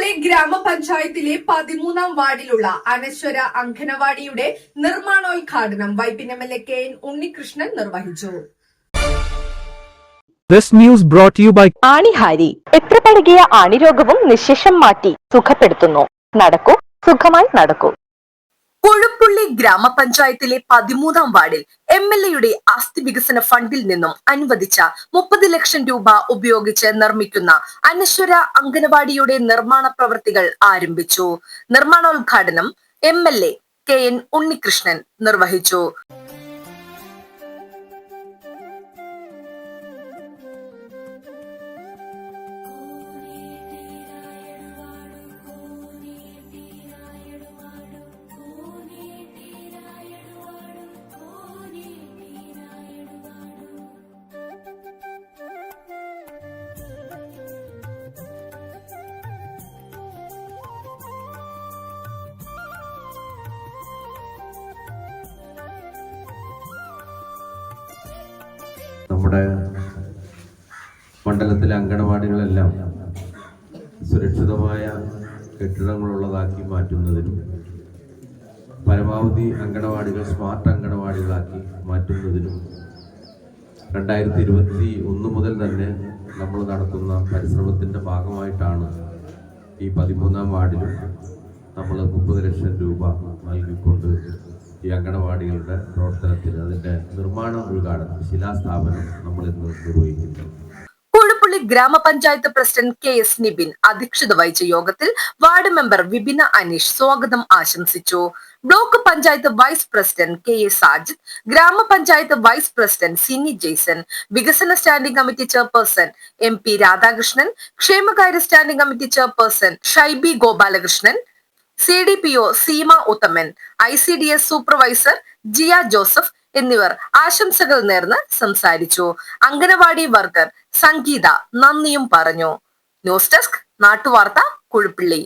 കുഴുപ്പുള്ളി ഗ്രാമപഞ്ചായത്തിലെ പതിമൂന്നാം വാർഡിലുള്ള അനശ്വര അംഗനവാടിയുടെ നിർമ്മാണോദ്ഘാടനം Vypin M L A K N Unnikrishnan നിർവഹിച്ചു. This news brought to you by ആണിഹാരി. എത്ര പഴകിയ ആണിരോഗവും നിശേഷം മാറ്റി സുഖപ്പെടുത്തുന്നു. നടക്കൂ സുഖമായി നടക്കൂ. കൊഴുപ്പുള്ളി ഗ്രാമപഞ്ചായത്തിലെ പതിമൂന്നാം വാർഡിൽ എം എൽ എയുടെ ആസ്തി വികസന ഫണ്ടിൽ നിന്നും അനുവദിച്ച മുപ്പത് ലക്ഷം രൂപ ഉപയോഗിച്ച് നിർമ്മിക്കുന്ന അനശ്വര അംഗനവാടിയുടെ നിർമ്മാണ പ്രവൃത്തികൾ ആരംഭിച്ചു. നിർമ്മാണോദ്ഘാടനം M L A K N Unnikrishnan നിർവഹിച്ചു. നമ്മുടെ മണ്ഡലത്തിലെ അങ്കണവാടികളെല്ലാം സുരക്ഷിതമായ കെട്ടിടങ്ങളുള്ളതാക്കി മാറ്റുന്നതിനും പരമാവധി അങ്കണവാടികൾ സ്മാർട്ട് അങ്കണവാടികളാക്കി മാറ്റുന്നതിനും രണ്ടായിരത്തി ഇരുപത്തി ഒന്ന് മുതൽ തന്നെ നമ്മൾ നടത്തുന്ന പരിശ്രമത്തിന്റെ ഭാഗമായിട്ടാണ് ഈ പതിമൂന്നാം വാർഡിലും നമ്മൾ മുപ്പത് ലക്ഷം രൂപ അങ്കണവാടികളുടെ പ്രവർത്തനത്തിന് അതിന്റെ നിർമ്മാണ ഉദ്ഘാടനം ശിലാസ്ഥാപനം നമ്മൾ ഇന്ന് നിർവഹിക്കുന്നത് കൊഴുപ്പുള്ളി ഗ്രാമപഞ്ചായത്ത് പ്രസിഡന്റ് കെ എസ് നിബിൻ അധ്യക്ഷത വഹിച്ച യോഗത്തിൽ വാർഡ് മെമ്പർ വിപിന അനീഷ് സ്വാഗതം ആശംസിച്ചു. Block panchayat vice president K A Sajid ഗ്രാമപഞ്ചായത്ത് വൈസ് പ്രസിഡന്റ് സിനി ജെയ്സൺ വികസന standing committee chairperson M P Radhakrishnan ക്ഷേമകാര്യ standing committee chairperson Shaibi Gopalakrishnan C D P O Seema Uthaman I C D S supervisor Jiya Joseph എന്നിവർ ആശംസകൾ നേർന്ന് സംസാരിച്ചു. Anganwadi worker Sangeetha നന്ദിയും പറഞ്ഞു. News desk നാട്ടുവാർത്ത കുഴുപ്പിള്ളി.